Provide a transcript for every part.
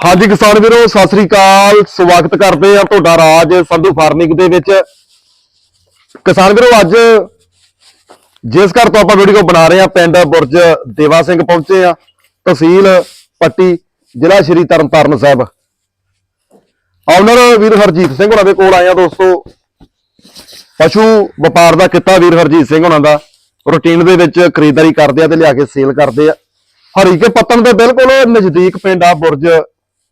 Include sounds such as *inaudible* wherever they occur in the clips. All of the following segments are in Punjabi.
ਹਾਂਜੀ ਕਿਸਾਨ ਵੀਰੋ, ਸਤਿ ਸ੍ਰੀ ਅਕਾਲ। ਸਵਾਗਤ ਕਰਦੇ ਆ ਤੁਹਾਡਾ ਰਾਜ ਸੰਧੂ ਫਾਰਮਿੰਗ ਦੇ ਵਿੱਚ। ਕਿਸਾਨ ਵੀਰੋ, ਅੱਜ ਜਿਸ ਘਰ ਤੋਂ ਆਪਾਂ ਵੀਡੀਓ ਬਣਾ ਰਹੇ ਆ ਪਿੰਡ ਬੁਰਜ ਦੇਵਾ ਸਿੰਘ ਪਹੁੰਚੇ ਆ ਤਹਿਸੀਲ ਪੱਟੀ, ਜ਼ਿਲ੍ਹਾ ਸ਼੍ਰੀ ਤਰਨਤਾਰਨ ਸਾਹਿਬ। ਆਨਰ ਵੀਰ ਹਰਜੀਤ ਸਿੰਘ ਉਹਨਾਂ ਦੇ ਕੋਲ ਆਏ ਆਇਆ ਦੋਸਤੋ। ਪਸ਼ੂ ਵਪਾਰ ਦਾ ਕਿੱਤਾ ਵੀਰ ਹਰਜੀਤ ਸਿੰਘ ਉਹਨਾਂ ਦਾ। ਰੂਟੀਨ ਦੇ ਵਿੱਚ ਖਰੀਦਦਾਰੀ ਕਰਦੇ ਆ ਤੇ ਲਿਆ ਕੇ ਸੇਲ ਕਰਦੇ ਆ। ਹਰੀਕੇ ਪੱਤਨ ਦੇ ਬਿਲਕੁਲ ਨਜ਼ਦੀਕ ਪਿੰਡ ਆ ਬੁਰਜ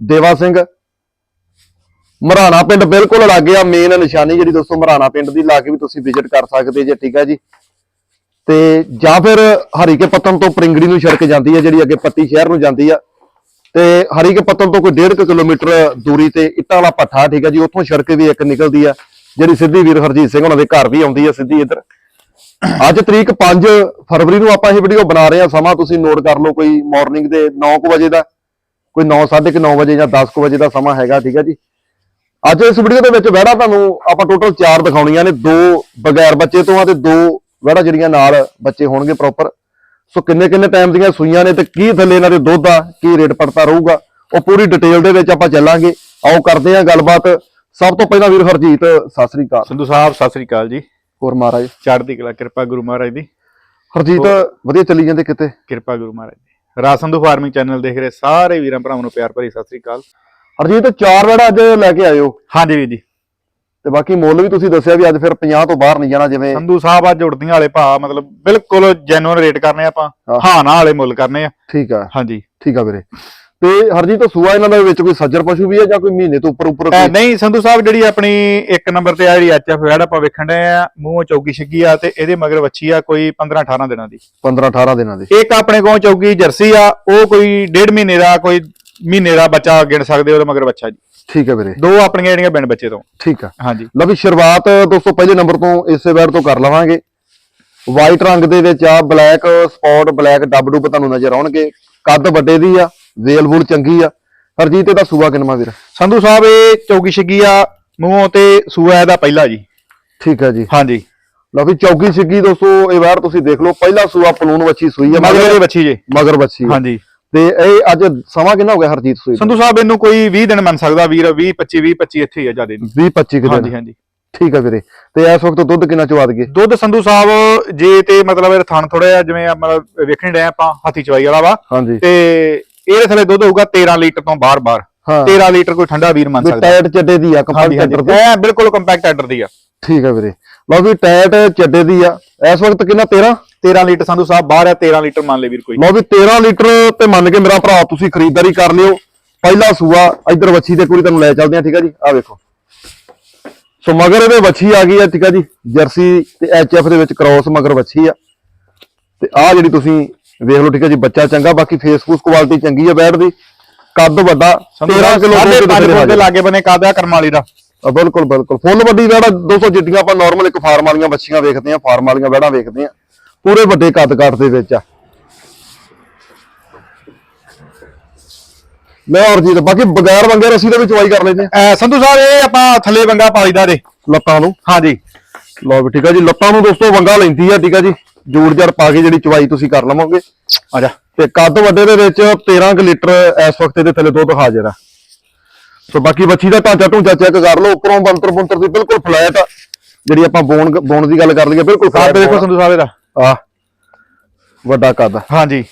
ਦੇਵਾ ਸਿੰਘ। ਮਰਾਣਾ ਪਿੰਡ ਬਿਲਕੁਲ ਲਾਗੇ ਆ ਮੇਨ ਨਿਸ਼ਾਨੀ ਜਿਹੜੀ ਦੋਸਤੋ ਮਰਾਣਾ ਪਿੰਡ ਦੀ ਲਾ ਕੇ ਵੀ ਤੁਸੀਂ ਵਿਜ਼ਿਟ ਕਰ ਸਕਦੇ ਜੇ, ਠੀਕ ਆ ਜੀ। ਤੇ ਜਾਂ ਫਿਰ ਹਰੀਕੇ ਪੱਤਨ ਤੋਂ ਪ੍ਰਿੰਗੜੀ ਨੂੰ ਸੜਕ ਜਾਂਦੀ ਹੈ ਜਿਹੜੀ ਅੱਗੇ ਪੱਤੀ ਸ਼ਹਿਰ ਨੂੰ ਜਾਂਦੀ ਆ। ਤੇ ਹਰੀਕੇ ਪੱਤਨ ਤੋਂ ਕੋਈ 1.5 ਕਿਲੋਮੀਟਰ ਦੂਰੀ ਤੇ ਇੱਟਾਂ ਵਾਲਾ ਪੱਠਾ, ਠੀਕ ਆ ਜੀ, ਉੱਥੋਂ ਸੜਕ ਵੀ ਇੱਕ ਨਿਕਲਦੀ ਆ, ਜਿਹੜੀ ਸਿੱਧੀ ਵੀਰ ਹਰਜੀਤ ਸਿੰਘ ਉਹਨਾਂ ਦੇ ਘਰ ਵੀ ਆਉਂਦੀ ਆ, ਸਿੱਧੀ ਇੱਧਰ। ਅੱਜ ਤਰੀਕ 5 ਫਰਵਰੀ ਨੂੰ ਆਪਾਂ ਇਹ ਵੀਡੀਓ ਬਣਾ ਰਹੇ ਹਾਂ ਸਮਾਂ ਤੁਸੀਂ ਨੋਟ ਕਰ ਲਓ ਕੋਈ ਮਾਰਨਿੰਗ ਦੇ 9:00 ਵਜੇ ਦਾ। ਕੋਈ 9:30 ਵਜੇ ਜਾਂ 10:00 ਵਜੇ ਦਾ ਸਮਾਂ ਹੈਗਾ ਠੀਕ ਹੈ ਜੀ। ਅੱਜ ਇਸ ਵੀਡੀਓ ਦੇ ਵਿੱਚ ਵਹਿੜਾ ਤੁਹਾਨੂੰ ਆਪਾਂ ਟੋਟਲ 4 ਦਿਖਾਉਣੀਆਂ ਨੇ ਦੋ ਬਗੈਰ ਬੱਚੇ ਤੋਂ ਆ ਤੇ ਦੋ ਵਹਿੜਾ ਜਿਹੜੀਆਂ ਨਾਲ ਬੱਚੇ ਹੋਣਗੇ ਪ੍ਰੋਪਰ ਸੋ ਕਿੰਨੇ ਕਿੰਨੇ ਟਾਈਮ ਦੀਆਂ ਸੂਈਆਂ ਨੇ ਤੇ ਕੀ ਥੱਲੇ ਇਹਨਾਂ ਦੇ ਦੁੱਧ ਆ ਕੀ ਰੇਟ ਪੜਤਾ ਰਹੂਗਾ ਉਹ ਪੂਰੀ ਡਿਟੇਲ ਦੇ ਵਿੱਚ ਆਪਾਂ ਚੱਲਾਂਗੇ। ਆਓ ਕਰਦੇ ਹਾਂ ਗੱਲਬਾਤ। ਸਭ ਤੋਂ ਪਹਿਲਾਂ ਵੀਰ ਹਰਜੀਤ ਸਤਿ ਸ੍ਰੀ ਅਕਾਲ। ਸੰਧੂ ਸਾਹਿਬ ਸਤਿ ਸ੍ਰੀ ਅਕਾਲ ਜੀ। ਹੋਰ ਮਹਾਰਾਜ। ਚੜ੍ਹਦੀ ਕਲਾ ਕਿਰਪਾ ਗੁਰੂ ਮਹਾਰਾਜ ਦੀ। ਹਰਜੀਤ ਵਧੀਆ ਚੱਲੀ ਜਾਂਦੇ ਕਿਤੇ? ਕਿਰਪਾ ਗੁਰੂ ਮਹਾਰਾਜ ਦੀ। ਰਾਜ ਸੰਧੂ ਫਾਰਮਿੰਗ ਚੈਨਲ ਦੇਖ ਰਹੇ ਸਾਰੇ ਵੀਰਾਂ ਭਰਾਵਾਂ ਨੂੰ ਪਿਆਰ ਭਰੀ ਸਤਿ ਸ੍ਰੀ ਅਕਾਲ। ਹਰਜੀਤ ਚਾਰ ਵੜਾ ਅੱਜ ਲੈ ਕੇ ਆਇਓ। ਹਾਂਜੀ ਵੀਰ ਜੀ। ਤੇ ਬਾਕੀ ਮੁੱਲ ਵੀ ਤੁਸੀਂ ਦੱਸਿਆ ਵੀ ਅੱਜ ਫਿਰ 50 ਤੋਂ ਬਾਹਰ ਨਹੀਂ ਜਾਣਾ ਜਿਵੇਂ ਸੰਧੂ ਸਾਹਿਬ ਅੱਜ ਉੜਦੀਆਂ ਵਾਲੇ ਭਾਅ ਮਤਲਬ ਬਿਲਕੁਲ ਜੈਨੂਅਨ ਰੇਟ ਕਰਨੇ ਆਪਾਂ। ਹਾਂ। ਨਾ ਵਾਲੇ ਮੁੱਲ ਕਰਨੇ ਆ। ਠੀਕ ਆ। ਹਾਂਜੀ। ਠੀਕ ਆ ਵੀਰੇ। ਤੇ ਹਰਜੀਤ ਸੂਆ ਇਹਨਾਂ ਦੇ ਵਿੱਚ ਕੋਈ ਸੱਜਰ ਪਸ਼ੂ ਵੀ ਹੈ ਜਾਂ ਕੋਈ ਮਹੀਨੇ ਤੋਂ ਉੱਪਰ ਉੱਪਰ ਨਹੀਂ ਸੰਧੂ ਸਾਹਿਬ ਜਿਹੜੀ ਆਪਣੀ ਇੱਕ ਨੰਬਰ ਤੇ ਆ ਜਿਹੜੀ ਐਚਐਫ ਵੈੜ ਆਪਾਂ ਵੇਖਣ ਦੇ ਆ ਮੂੰਹੋਂ ਚੌਗੀ ਛਿੱਗੀ ਆ ਤੇ ਇਹਦੇ ਮਗਰ ਵੱਛੀ ਆ ਕੋਈ 15 18 ਦਿਨਾਂ ਦੀ। 15 18 ਦਿਨਾਂ ਦੇ। ਇੱਕ ਆਪਣੇ ਕੋਲ ਚੌਗੀ ਜਰਸੀ ਆ ਉਹ ਕੋਈ ਡੇਢ ਮਹੀਨੇ ਦਾ ਕੋਈ ਮਹੀਨੇ ਦਾ ਬੱਚਾ ਗਿਣ ਸਕਦੇ ਉਹਦੇ ਮਗਰ ਬੱਚਾ ਜੀ। ਠੀਕ ਆ ਵੀਰੇ। ਦੋ ਆਪਣੀਆਂ ਜਿਹੜੀਆਂ ਬਿਨ ਬੱਚੇ ਤੋਂ। ਠੀਕ ਆ। ਹਾਂਜੀ। ਲਓ ਵੀ ਸ਼ੁਰੂਆਤ ਦੋਸਤੋ ਪਹਿਲੇ ਨੰਬਰ ਤੋਂ ਇਸੇ ਵੈਰ ਤੋਂ ਕਰ ਲਵਾਂਗੇ। ਵਾਈਟ ਰੰਗ ਦੇ ਵਿੱਚ ਆ ਬਲੈਕ ਸਪੌਟ ਬਲੈਕ ਡੱਬ ਡੁੱਬ ਤੁਹਾਨੂੰ ਨਜ਼ਰ ਆਉਣਗੇ। ਕੱਦ ਵੱਡੇ ਦੀ ਆ। ਵੇਲ ਵੂਲ ਚੰਗੀ ਆ। ਹਰਜੀਤ ਇਹਦਾ ਸੂਆ ਕਿੰਨਵਾ ਵੀਰ? ਸੰਧੂ ਸਾਹਿਬ ਇਹ ਚੌਗੀ ਛਿੱਗੀ ਆ ਮੂੰਹੋਂ ਤੇ ਸੂਆ ਇਹਦਾ ਪਹਿਲਾ ਜੀ। ਠੀਕ ਆ ਜੀ। ਹਾਂਜੀ। ਲਓ ਵੀ ਚੌਕੀ ਸਿੱਗੀ ਦੋਸਤੋ ਇਹ ਵਾਰ ਤੁਸੀਂ ਦੇਖ ਲਓ ਪਹਿਲਾ ਸੂਆ ਪਲੂਨ ਵੱਛੀ ਸੂਈ ਆ। ਮਗਰ ਬੱਚੀ ਜੀ। ਮਗਰ ਵੱਛੀ। ਹਾਂਜੀ। ਤੇ ਇਹ ਅੱਜ ਸਮਾਂ ਕਿੰਨਾ ਹੋ ਗਿਆ ਹਰਜੀਤ ਸੂਈ? ਸੰਧੂ ਸਾਹਿਬ ਇਹਨੂੰ ਕੋਈ 20 ਦਿਨ ਮੰਨ ਸਕਦਾ ਵੀਰ 20 25 20 25 ਇੱਥੇ ਹੀ ਆ ਜਿਆਦੇ 20 25 ਕੁ ਹਾਂਜੀ ਦਿਨ ਹਾਂਜੀ। ਠੀਕ ਆ ਵੀਰੇ। ਤੇ ਇਸ ਵਕਤ ਦੁੱਧ ਕਿੰਨਾ ਚਵਾ ਦਈਏ ਦੁੱਧ ਸੰਧੂ ਸਾਹਿਬ ਜੇ ਤੇ ਮਤਲਬ ਇਹ ਥਣ ਥੋੜਾ ਜਿਹਾ ਜਿਵੇਂ ਮਤਲਬ ਵੇਖਣ ਡਿਆ ਆਪਾਂ ਹਾਥੀ ਚਵਾਈ ਵਾਲਾ ਵਾ। ਤੇ ਇਹਦੇ ਥੱਲੇ ਦੁੱਧ ਹੋਊਗਾ 13 ਲੀਟਰ ਤੋਂ ਬਾਹਰ-ਬਾਹਰ ਹਾਂ। 13 ਲੀਟਰ ਕੋਈ ਠੰਡਾ ਵੀਰ ਮੰਨ ਸਕਦਾ। ਟਾਇਟ ਚੱਡੇ ਦੀ ਆ ਕੰਪਨੀ ਹਾਂਜੀ ਦੀ ਐ ਬਿਲਕੁਲ ਕੰਪੈਕਟ ਆਰਡਰ ਦੀ ਆ। ਠੀਕ ਆ ਵੀਰੇ। ਲਓ ਵੀ ਟਾਇਟ ਚੱਡੇ ਦੀ ਆ। ਇਸ ਵਕਤ ਕਿੰਨਾ? 13 13 ਲੀਟਰ ਸੰਧੂ ਸਾਹਿਬ ਬਾਹਰ ਆ 13 ਲੀਟਰ ਮੰਨ ਲੈ ਵੀਰ ਕੋਈ। ਲਓ ਵੀ 13 ਲੀਟਰ ਤੇ ਮੰਨ ਕੇ ਮੇਰਾ ਭਰਾ ਤੁਸੀਂ ਖਰੀਦਦਾਰੀ ਕਰ ਲਿਓ। ਪਹਿਲਾ ਸੂਆ ਇੱਧਰ ਵੱਛੀ ਦੇ ਕੋਲ ਤੁਹਾਨੂੰ ਲੈ ਚੱਲਦੇ ਆ ਠੀਕ ਆ ਜੀ? ਆ ਵੇਖੋ। ਸੋ ਮਗਰ ਇਹਦੇ ਵੱਛੀ ਆ ਗਈ ਆ ਠੀਕ ਆ ਜੀ? ਜਰਸੀ ਤੇ ਐਚਐਫ ਦੇ ਵਿੱਚ ਕ੍ਰੋਸ ਮਗਰ ਵੱਛੀ ਆ। ਤੇ ਆ ਜਿਹੜੀ ਤੁਸੀਂ ਵੇਖ ਲਓ ਠੀਕ ਆ ਜੀ ਬੱਚਾ ਚੰਗਾ ਬਾਕੀ ਫੇਸਬੁੱਕ ਕੁਆਲਿਟੀ ਚੰਗੀ ਆ ਬੈਠ ਦੀ। ਕੱਦ ਵੱਡਾ 13 ਕਿਲੋ ਦੇ ਦੇ ਲਾਗੇ ਬਨੇ ਕਾਦਾ ਕਰਮ ਵਾਲੀ ਦਾ। ਆ ਬਿਲਕੁਲ ਬਿਲਕੁਲ। ਫੁੱਲ ਵੱਡੀ ਵੈੜਾ 200 ਜਿੱਡੀਆਂ ਆਪਾਂ ਨਾਰਮਲ ਇੱਕ ਫਾਰਮ ਵਾਲੀਆਂ ਬੱਚੀਆਂ ਵੇਖਦੇ ਆ ਫਾਰਮ ਵਾਲੀਆਂ ਵੈੜਾਂ ਵੇਖਦੇ ਆ ਪੂਰੇ ਵੱਡੇ ਕੱਦ ਕਾਠ ਦੇ ਵਿੱਚ ਆ। ਮੈਂ ਹੋਰ ਜੀ ਬਾਕੀ ਬਗੈਰ ਵੰਗੇ ਰਸੀ ਦੇ ਵਿੱਚ ਚਵਾਈ ਕਰ ਲੈਂਦੇ ਆ ਸੰਧੂ ਸਾਹਿਬ ਇਹ ਆਪਾਂ ਥੱਲੇ ਵੰਗਾ ਪਾਲੀਦਾ ਦੇ। ਲੱਤਾਂ ਨੂੰ। ਹਾਂਜੀ। ਲਓ ਵੀ ਠੀਕ ਆ ਜੀ ਲੱਤਾਂ ਨੂੰ ਦੋਸਤੋ ਵੰਗਾ ਲੈਂਦੀ ਆ ਠੀਕ ਆ ਜੀ। ਜੂੜ ਜੜ ਪਾ ਕੇ ਜਿਹੜੀ ਚਵਾਈ ਤੁਸੀਂ ਕਰ ਲਵੋਗੇ। ਆ ਜਾ। ਤੇ ਕੱਦ ਵੱਡੇ ਦੇ ਵਿੱਚ 13 ਕੁ ਲੀਟਰ ਇਸ ਵਕਤ ਇਹਦੇ ਥੱਲੇ ਦੁੱਧ ਹਾਜ਼ਰ ਆ ਸੋ ਬਾਕੀ ਬੱਚੀ ਦਾ ਢਾਂਚਾ ਢੂੰਚਾ ਚੈੱਕ ਕਰ ਲਓ ਉੱਪਰੋਂ ਬੰਤਰ ਬੰਤਰ ਦੀ ਬਿਲਕੁਲ ਫਲੈਟ ਜਿਹੜੀ ਆਪਾਂ ਬੋਨ ਬੋਨ ਦੀ ਗੱਲ ਕਰ ਲਈਏ ਬਿਲਕੁਲ flat ਦੇਖੋ ਸੰਧੂ ਸਾਹਿਬ ਇਹਦਾ। ਆ। ਵੱਡਾ ਕੱਦ। ਹਾਂਜੀ।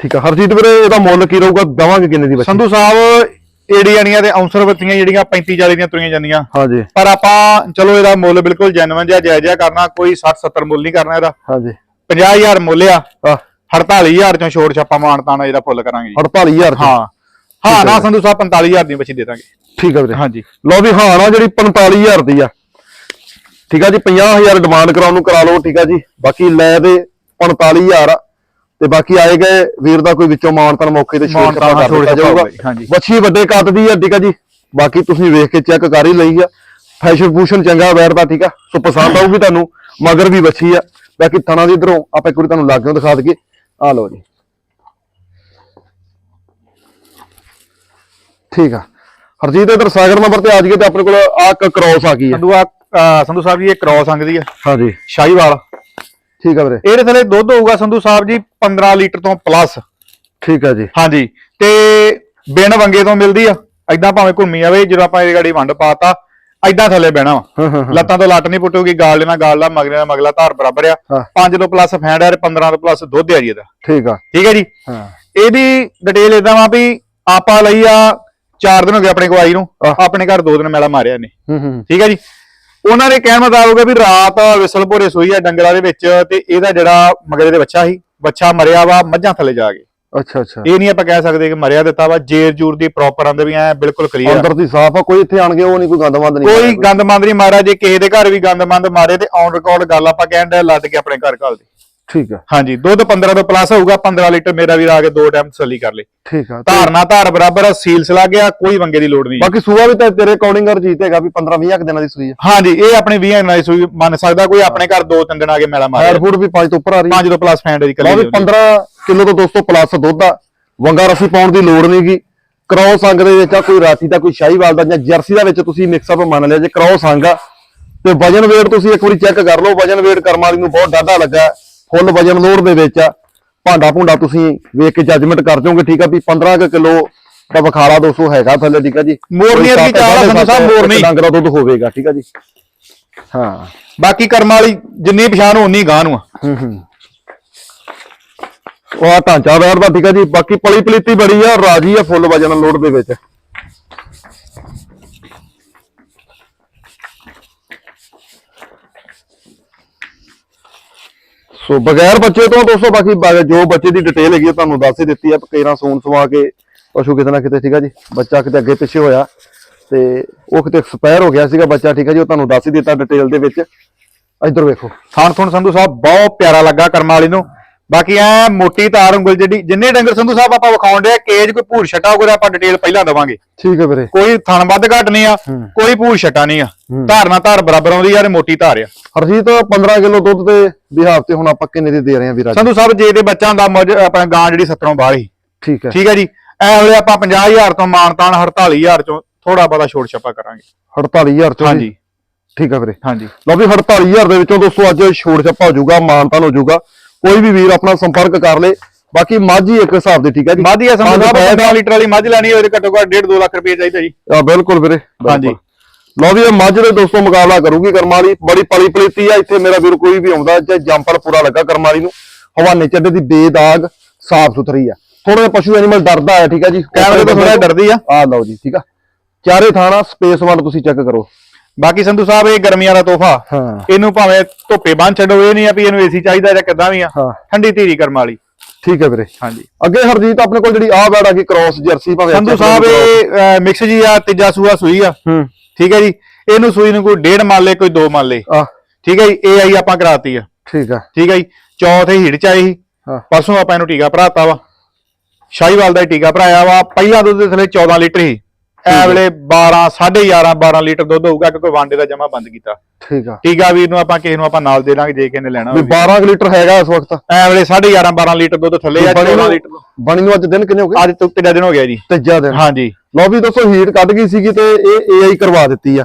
ਠੀਕ ਆ। ਹਰਜੀਤ ਵੀਰੇ ਇਹਦਾ ਮੁੱਲ ਕੀ ਰਹੂਗਾ? ਦਵਾਂਗੇ ਕਿੰਨੇ ਦੀ ਬੱਚੀ ਸੰਧੂ ਸਾਹਿਬ ਏੜੀਆਣੀਆਂ ਤੇ ਔਂਸਰ ਬੱਤੀਆਂ ਜਿਹੜੀਆਂ 35 40 ਦੀਆਂ ਤੁਰੀਆਂ ਜਾਂਦੀਆਂ। ਹਾਂਜੀ। ਪਰ ਆਪਾਂ ਚਲੋ ਇਹਦਾ ਮੁੱਲ ਬਿਲਕੁਲ ਜੈਨੂਇਨ ਜਿਹਾ ਜਾਇਜ਼ ਕਰਨਾ ਕੋਈ 60 70 ਮੁੱਲ ਨਹੀਂ ਕਰਨਾ ਇਹਦਾ। ਹਾਂਜੀ। 50000 ਮੁੱਲ ਆ। ਆ 48000 ਚੋਂ ਛੋੜ ਛਾਪਾ ਮਾਨ ਤਾਣਾ ਇਹਦਾ ਫੁੱਲ ਕਰਾਂਗੇ ਜੀ। 48000 ਚ। ਹਾਂ। ਹਾਂ ਨਾ ਸੰਧੂ ਸਾਹਿਬ 45000 ਦੀ ਬੱਚੀ ਦੇ ਦਾਂਗੇ। ਠੀਕ ਆ ਵੀਰੇ। ਹਾਂਜੀ। ਲਓ ਵੀ ਹਾਂ ਨਾ ਜਿਹੜੀ 45000 ਦੀ ਆ। ਠੀਕ ਆ ਜੀ 50000 ਡਿਮਾਂਡ ਕਰਾਉਣ ਨੂੰ ਕਰਾ ਲਓ ਠੀਕ ਆ ਜੀ। ਬਾਕੀ ਲੈ ਦੇ 45000 ਆ ਤੇ ਬਾਕੀ ਆਏ ਗਏ ਵੀਰ ਦਾ ਕੋਈ ਵਿੱਚੋਂ ਮਾਨਤਨ ਮੌਕੇ ਤੇ ਛੋੜ ਕਰ ਦਿੱਤਾ ਜਾਊਗਾ। ਵੱਛੀ ਵੱਡੇ ਕੱਦ ਦੀ ਆ ਠੀਕ ਆ ਜੀ। ਬਾਕੀ ਤੁਸੀਂ ਵੇਖ ਕੇ ਚੈੱਕ ਕਰ ਹੀ ਲਈ ਆ। ਫੈਸ਼ਨ ਫੂਸ਼ਨ ਚੰਗਾ ਬੈਠਦਾ ਠੀਕ ਆ। ਸੋ ਪਸੰਦ ਆਊਗੀ ਤੁਹਾਨੂੰ ਮਗਰ ਵੀ ਵੱਛੀ ਆ। ਬਾਕੀ ਥਣਾ ਦੀ ਇਧਰੋਂ ਆਪਾਂ ਇੱਕ ਵਾਰੀ ਤੁਹਾਨੂੰ ਲਾਗਿਓ ਦਿਖਾ ਦਈਏ। ਆ ਲਓ ਜੀ। ਠੀਕ ਆ। ਹਰਜੀਤ ਇਧਰ ਸਾਗਰ ਨੰਬਰ ਤੇ ਆ ਜਾਈਏ ਤੇ ਆਪਣੇ ਕੋਲ ਆ ਕ੍ਰੋਸ ਆ ਗਈ ਆ ਸੰਧੂ ਆ ਸੰਧੂ ਸਾਹਿਬ ਜੀ ਇਹ ਕ੍ਰੋਸ ਅੰਗ ਦੀ ਆ ਹਾਂਜੀ। ਸ਼ਾਹੀਵਾਲ। ਠੀਕ ਆ ਵੀਰੇ। ਇਹਦੇ ਥੱਲੇ ਦੁੱਧ ਹੋਊਗਾ ਸੰਧੂ ਸਾਹਿਬ ਜੀ 15 ਲੀਟਰ ਤੋਂ ਪਲੱਸ ਠੀਕ ਆ ਜੀ। ਹਾਂਜੀ। ਤੇ ਬਿਨ ਵੰਗੇ ਤੋਂ ਮਿਲਦੀ ਆ। ਐਦਾਂ ਭਾਵੇਂ ਘੁੰਮੀ ਆਵੇ ਜਦੋਂ ਆਪਾਂ ਇਹ ਗਾੜੀ ਵੰਡ ਪਾਤਾ ਐਦਾਂ ਥੱਲੇ ਬਹਿਣਾ ਵਾ। ਲੱਤਾਂ ਤੋਂ ਲੱਟ ਨਹੀਂ ਪੁੱਟੂਗੀ ਗਾਲ ਦੇ ਨਾਲ ਗਾਲ ਦਾ ਮਗਰੇ ਨਾਲ ਮਗਲਾ ਧਾਰ ਬਰਾਬਰ ਆ। 5 ਤੋਂ ਪਲੱਸ ਫੈਂਡ ਆ 15 ਤੋਂ ਪਲੱਸ ਦੁੱਧ ਆ ਜੀ ਇਹਦਾ। ਠੀਕ ਆ। ਠੀਕ ਹੈ ਜੀ? ਹਾਂ। ਇਹਦੀ ਡਿਟੇਲ ਇਦਾਂ ਵਾ ਵੀ ਆਪਾਂ ਲਈ ਆ 4 ਦਿਨ ਹੋ ਗਏ ਆਪਣੇ ਗਵਾਈ ਨੂੰ। ਆਪਣੇ ਘਰ 2 ਦਿਨ ਮੈਲਾ ਮਾਰਿਆ ਨੇ ਹੂੰ ਹੂੰ ਠੀਕ ਹੈ ਜੀ? ਉਹਨਾਂ ਦੇ ਕਹਿਣ ਮੁਤਾਬਕ ਵੀ ਰਾਤ ਵਿਸਲ ਭੋਰੇ ਸੋਈ ਆ ਡੰਗਰਾਂ ਦੇ ਵਿੱਚ ਤੇ ਇਹਦਾ ਜਿਹੜਾ ਮਗਰੇ ਦੇ ਬੱਚਾ ਸੀ ਬੱਚਾ ਮਰਿਆ ਵਾ ਮੱਝਾਂ ਥੱਲੇ ਜਾ ਕੇ। ਅੱਛਾ ਅੱਛਾ। ਇਹ ਨਹੀਂ ਆਪਾਂ ਕਹਿ ਸਕਦੇ ਕਿ ਮਰਿਆ ਦਿੱਤਾ ਵਾ ਜੇਰ ਜੂਰ ਦੀ ਪ੍ਰੋਪਰ ਅੰਦਰ ਵੀ ਐ ਬਿਲਕੁਲ ਕਲੀਅਰ ਅੰਦਰ ਦੀ ਸਾਫ਼ ਆ ਕੋਈ ਇੱਥੇ ਆਣ ਕੇ ਉਹ ਨਹੀਂ ਕੋਈ ਗੰਦਮੰਦ ਨਹੀਂ ਕੋਈ ਗੰਦਮੰਦ ਨਹੀਂ ਮਾਰਿਆ ਜੇ ਕਿਸੇ ਦੇ ਘਰ ਵੀ ਗੰਦਮੰਦ ਮਾਰੇ ਤੇ ਔਨ ਰਿਕਾਰਡ ਗੱਲ ਆਪਾਂ ਕਹਿਣ ਦੇ ਲੱਦ ਕੇ ਆਪਣੇ ਘਰ ਘੱਲ ਦੇ। ਠੀਕ ਆ। ਹਾਂਜੀ ਦੁੱਧ 15 ਤੋਂ ਪਲੱਸ ਹੋਊਗਾ 15 ਲੀਟਰ ਮੇਰਾ ਵੀਰ ਆ ਕੇ ਦੋ ਟਾਈਮ ਤਸੱਲੀ ਕਰ ਲੇ। ਠੀਕ ਆ ਧਾਰਨਾ ਧਾਰ ਬਰਾਬਰ ਆ, ਸੀਲਸ ਲੱਗ ਗਿਆ ਕੋਈ ਵੰਗੇ ਦੀ ਲੋੜ ਨਹੀਂ ਬਾਕੀ ਸੂਆ ਵੀ ਤਾਂ ਤੇਰੇ ਅਕੋਰਡਿੰਗ ਰਜੀਤ ਹੈਗਾ ਵੀ 15 20 ਦਿਨਾਂ ਦੀ ਸੂਈ ਆ। ਹਾਂਜੀ ਇਹ ਆਪਣੇ 20 ਦਿਨਾਂ ਦੀ ਸੂਈ ਮੰਨ ਸਕਦਾ ਕੋਈ ਆਪਣੇ ਘਰ ਦੋ ਤਿੰਨ ਦਿਨ ਆ ਕੇ ਮੈਲਾ ਮਾਰਿਆ ਫੂਡ ਵੀ 5 ਤੋਂ ਉੱਪਰ ਆ ਰਹੀ ਪੰਜ ਤੋਂ ਪਲੱਸ ਫੈਂਡ ਦੀ ਕੱਲੀ 15 ਕਿਲੋ ਤੋਂ ਦੋਸਤੋ ਪਲੱਸ ਦੁੱਧ ਆ। ਵੰਗਾ ਰਸੀ ਪਾਉਣ ਦੀ ਲੋੜ ਨਹੀਂਗੀ ਕ੍ਰੋਸ ਅੰਗ ਦੇ ਵਿੱਚ ਆ ਕੋਈ ਰਾਠੀ ਦਾ ਕੋਈ ਸ਼ਾਹੀਵਾਲ ਦਾ ਜਾਂ ਜਰਸੀ ਦਾ ਵਿੱਚ ਤੁਸੀਂ ਮਿਕਸ ਅਪ ਮੰਨ ਲਿਆ ਜੇ ਕ੍ਰੋਸ ਅੰਗ ਆ। ਤੇ ਵਜਨ weight ਤੁਸੀਂ ਇੱਕ ਵਾਰੀ ਚੈੱਕ ਕਰ ਲਓ। ਵਜਨ weight ਕਰਮ ਵਾਲੀ ਨੂੰ ਬਹੁਤ ਡਾਢਾ ਲੱਗਾ। ਫੁੱਲ ਵਜਨ ਲੋਡ ਦੇ ਵਿੱਚ ਆ। ਭਾਂਡਾ ਭੁੰਡਾ ਤੁਸੀਂ ਵੇਖ ਕੇ ਜੱਜਮੈਂਟ ਕਰ ਜਾਓਗੇ ਠੀਕ ਆ ਵੀ 15 ਕੁ ਕਿਲੋ ਦਾ ਬਖਾਲਾ 200 ਹੈਗਾ ਥੱਲੇ ਠੀਕ ਆ ਜੀ। ਮੋਰਨੀ ਵਰਗੀ ਚਾਹ ਸੰਧੂ ਸਾਹਿਬ, ਮੋਰਨੀ। ਡੰਗਰਾ ਦੁੱਧ ਹੋਵੇਗਾ ਠੀਕ ਆ ਜੀ। ਹਾਂ। ਬਾਕੀ ਕਰਮ ਵਾਲੀ ਜਿੰਨੀ ਪਛਾਣ ਉਨੀ ਗਾਂ ਨੂੰ ਆ। ਹੂੰ ਹੂੰ। ਉਹ ਆ ਢਾਂਚਾ ਬੈਠ ਦਾ, ਠੀਕ ਆ ਜੀ। ਬਾਕੀ ਪਲੀ ਪਲੀਤੀ ਬੜੀ ਆ, ਰਾਜੀ ਆ ਫੁੱਲ ਵਜਣ ਲੋਡ ਦੇ ਵਿੱਚ। ਸੋ ਬਗੈਰ ਬੱਚੇ ਤੋਂ ਦੋਸਤੋ, ਬਾਕੀ ਜੋ ਬੱਚੇ ਦੀ ਡਿਟੇਲ ਹੈਗੀ ਆ, ਤੁਹਾਨੂੰ ਦੱਸ ਹੀ ਦਿੱਤੀ ਆ, ਕੇਰਾਂ ਸੂਣ ਸਵਾ ਕੇ ਪਸ਼ੂ ਕਿਤੇ ਨਾ ਕਿਤੇ, ਠੀਕ ਆ ਜੀ। ਬੱਚਾ ਕਿਤੇ ਅੱਗੇ ਪਿੱਛੇ ਹੋਇਆ ਤੇ ਉਹ ਕਿਤੇ ਐਕਸਪਾਇਰ ਹੋ ਗਿਆ ਸੀਗਾ ਬੱਚਾ, ਠੀਕ ਆ ਜੀ, ਉਹ ਤੁਹਾਨੂੰ ਦੱਸ ਹੀ ਦਿੱਤਾ ਡਿਟੇਲ ਦੇ ਵਿੱਚ। ਇੱਧਰ ਵੇਖੋ। ਥਾਣ ਥੁਣ ਸੰਧੂ ਸਾਹਿਬ, ਬਹੁਤ ਪਿਆਰਾ ਲੱਗਾ ਕਰਮ ਵਾਲੀ ਨੂੰ। ਬਾਕੀ ਐ ਮੋਟੀ ਤਾਰ ਉਂਗਲ ਜਿਹੜੀ ਜਿੰਨੇ ਡੰਗਰ ਸੰਧੂ ਸਾਹਿਬ ਆਪਾਂ ਵਿਖਾਉਣ ਦੇ ਕੇਜ ਕੋਈ ਭੂਰ ਛਟਾ ਤਾਂ ਆਪਾਂ ਡਿਟੇਲ ਪਹਿਲਾਂ ਦਵਾਂਗੇ। ਠੀਕ ਹੈ ਵੀਰੇ। ਕੋਈ ਥਣ ਵੱਧ ਘੱਟ ਨਹੀਂ ਆ ਕੋਈ ਭੂਰ ਛਟਾ ਨਹੀਂ ਆ। ਧਾਰਨਾ ਧਾਰ ਬਰਾਬਰ ਆਉਂਦੀ ਆ ਤੇ ਮੋਟੀ ਧਾਰ ਆ। ਹਰਜੀਤ 15 ਕਿਲੋ ਦੁੱਧ ਦੇ ਬਿਹਾਫ ਤੇ ਹੁਣ ਆਪਾਂ ਕਿੰਨੇ ਦੀ ਦੇ ਰਹੇ ਹਾਂ ਵੀਰਾ? ਸੰਧੂ ਸਾਹਿਬ ਜੇ ਤੇ ਬੱਚਾ ਦਾ ਆਪਣਾ ਗਾਂ ਜਿਹੜੀ 70 ਬਾਹਰ ਸੀ ਠੀਕ ਹੈ। ਠੀਕ ਹੈ ਜੀ। ਐ ਵੇਲੇ ਆਪਾਂ 50000 ਤੋਂ ਮਾਨਤਾਨ 48000 ਚੋਂ ਥੋੜਾ ਬਹੁਤਾ ਛੋਟ ਛੱਪਾ ਕਰਾਂਗੇ। 48000 ਚੋਂ ਹਾਂਜੀ। ਠੀਕ ਹੈ ਵੀਰੇ। ਹਾਂਜੀ। ਲਓ ਵੀ 48000 ਦੇ ਵਿੱਚੋਂ ਦੋਸਤੋ ਅੱਜ ਛੋੜ ਛੱਪਾ ਹੋ ਜਾਊਗਾ ਮਾਨਤਾਨ ਹੋ ਜਾਊਗਾ। ਕੋਈ ਵੀ ਵੀਰ ਆਪਣਾ ਸੰਪਰਕ ਕਰ ਲੇ ਬਾਕੀ ਮਾਝੀ ਇੱਕ ਹਿਸਾਬ ਦੀ ਠੀਕ ਹੈ ਜੀ। ਸੰਧੂ ਪੰਜ ਸਾਹਿਬ ਪੈਸੇ 15 ਲੀਟਰ ਵਾਲੀ ਮੱਝ ਲੈਣੀ ਹੋਵੇ ਘੱਟੋ ਘੱਟ 1.5 2 ਲੱਖ ਰੁਪਏ ਚਾਹੀਦਾ ਜੀ। ਆ ਬਿਲਕੁਲ ਵੀਰੇ। ਹਾਂਜੀ। ਲਓ ਵੀ ਇਹ ਮੱਝ ਦੇ ਦੋਸਤੋ ਮੁਕਾਬਲਾ ਕਰੂਗੀ ਕਰਮ ਵਾਲੀ ਬੜੀ ਪਲੀ ਪਲੀਤੀ ਆ ਇੱਥੇ ਮੇਰਾ ਵੀਰ ਕੋਈ ਵੀ ਆਉਂਦਾ ਜੇ ਜੰਪਲ ਪੂਰਾ ਲੱਗਾ ਕਰਮ ਵਾਲੀ ਨੂੰ। ਹਵਾਨੇ ਚੱਡੇ ਦੀ ਬੇਦਾਗ ਸਾਫ਼ ਸੁਥਰੀ ਆ। ਥੋੜਾ ਜਿਹਾ ਪਸ਼ੂ ਐਨੀਮਲ ਡਰਦਾ ਹੈ ਠੀਕ ਹੈ ਜੀ। ਕੈਮਰੇ ਤੋਂ ਥੋੜਾ ਡਰਦੀ ਆ। ਆ ਲਓ ਜੀ ਠੀਕ ਆ। ਚਾਰੇ ਥਾਣਾ ਸਪੇਸ ਵੱਲ ਤੁਸੀਂ ਚੈੱਕ ਕਰੋ। ਬਾਕੀ ਸੰਧੂ ਸਾਹਿਬ ਇਹ ਗਰਮੀਆਂ ਦਾ ਤੋਹਫਾ। ਹਾਂ। ਇਹਨੂੰ ਭਾਵੇਂ ਧੁੱਪੇ ਬੰਨ ਛੱਡੋ ਇਹ ਨਹੀਂ ਆ ਵੀ ਇਹਨੂੰ ਏਸੀ ਚਾਹੀਦਾ ਜਾਂ ਕਿੱਦਾਂ ਵੀ ਆ। ਹਾਂ। ਠੰਡੀ ਧੀਰੀ ਕਰਮ ਵਾਲੀ। ਠੀਕ ਹੈ ਵੀਰੇ। ਹਾਂਜੀ। ਅੱਗੇ ਹਰਜੀਤ ਆਪਣੇ ਕੋਲ ਜਿਹੜੀ ਆਹ ਬੈੜ ਆ ਗਈ ਕ੍ਰਾਸ ਜਰਸੀ ਭਾਵੇਂ ਸੰਧੂ ਸਾਹਿਬ। ਇਹ ਮਿਕਸ ਜੀ ਆ ਤੀਜਾ ਸੂਆ ਸੂਈ ਆ। ਹੂੰ। ਠੀਕ ਹੈ ਜੀ। ਇਹਨੂੰ ਸੂਈ ਨੂੰ ਕੋਈ ਡੇਢ ਮੰਨ ਲੇ ਕੋਈ ਦੋ ਮੰਨ ਲੇ ਆ ਠੀਕ ਹੈ ਜੀ ਇਹ ਆਈ ਆਪਾਂ ਕਰਾਤੀ ਆ। ਠੀਕ ਆ। ਠੀਕ ਹੈ ਜੀ। ਚੌਥੇ ਹੀੜ ਚ ਆਈ ਸੀ। ਹਾਂ। ਪਰਸੋਂ ਆਪਾਂ ਇਹਨੂੰ ਟੀਕਾ ਭਰਾਤਾ ਵਾ। ਸ਼ਾਹੀਵਾਲ ਦਾ ਹੀ ਟੀਕਾ ਭਰਾਇਆ ਵਾ। ਪਹਿਲਾਂ ਦੁੱਧ ਦੇ ਥਲੇ 14 ਲੀਟਰ ਸੀ। ਐ ਵੇਲੇ 12 11.5 12 ਲੀਟਰ ਦੁੱਧ ਹੋਊਗਾ ਕਿਉਂਕਿ ਵਾਂਡੇ ਦਾ ਜਮਾ ਬੰਦ ਕੀਤਾ? ਠੀਕ ਆ। ਟੀਕਾ ਵੀਰ ਨੂੰ ਆਪਾਂ ਕਿਸੇ ਨੂੰ ਆਪਾਂ ਨਾਲ ਦੇ ਦਾਂਗੇ ਜੇ ਕਿਸੇ ਨੇ ਲੈਣਾ ਵੀ ਹੋਵੇ। 12 ਕੁ ਲੀਟਰ ਹੈਗਾ ਇਸ ਵਕਤ। ਐ ਵੇਲੇ 11.5 12 ਲੀਟਰ ਦੁੱਧ ਥੱਲੇ ਆ ਬਣੀ 14 ਨੂੰ- ਲੀਟਰ। ਬਣੀ ਨੂੰ ਅੱਜ ਦਿਨ ਕਿੰਨੇ ਹੋ ਗਏ? ਅੱਜ ਤੋਂ ਤੀਜਾ ਦਿਨ ਹੋ ਗਿਆ ਜੀ। ਤੀਜਾ ਦਿਨ। ਹਾਂਜੀ। ਲਓ ਵੀ ਦੋਸਤੋ ਹੀਟ ਕੱਢ ਗਈ ਸੀਗੀ ਤੇ ਇਹ ਏਆਈ ਕਰਵਾ ਦਿੱਤੀ ਆ।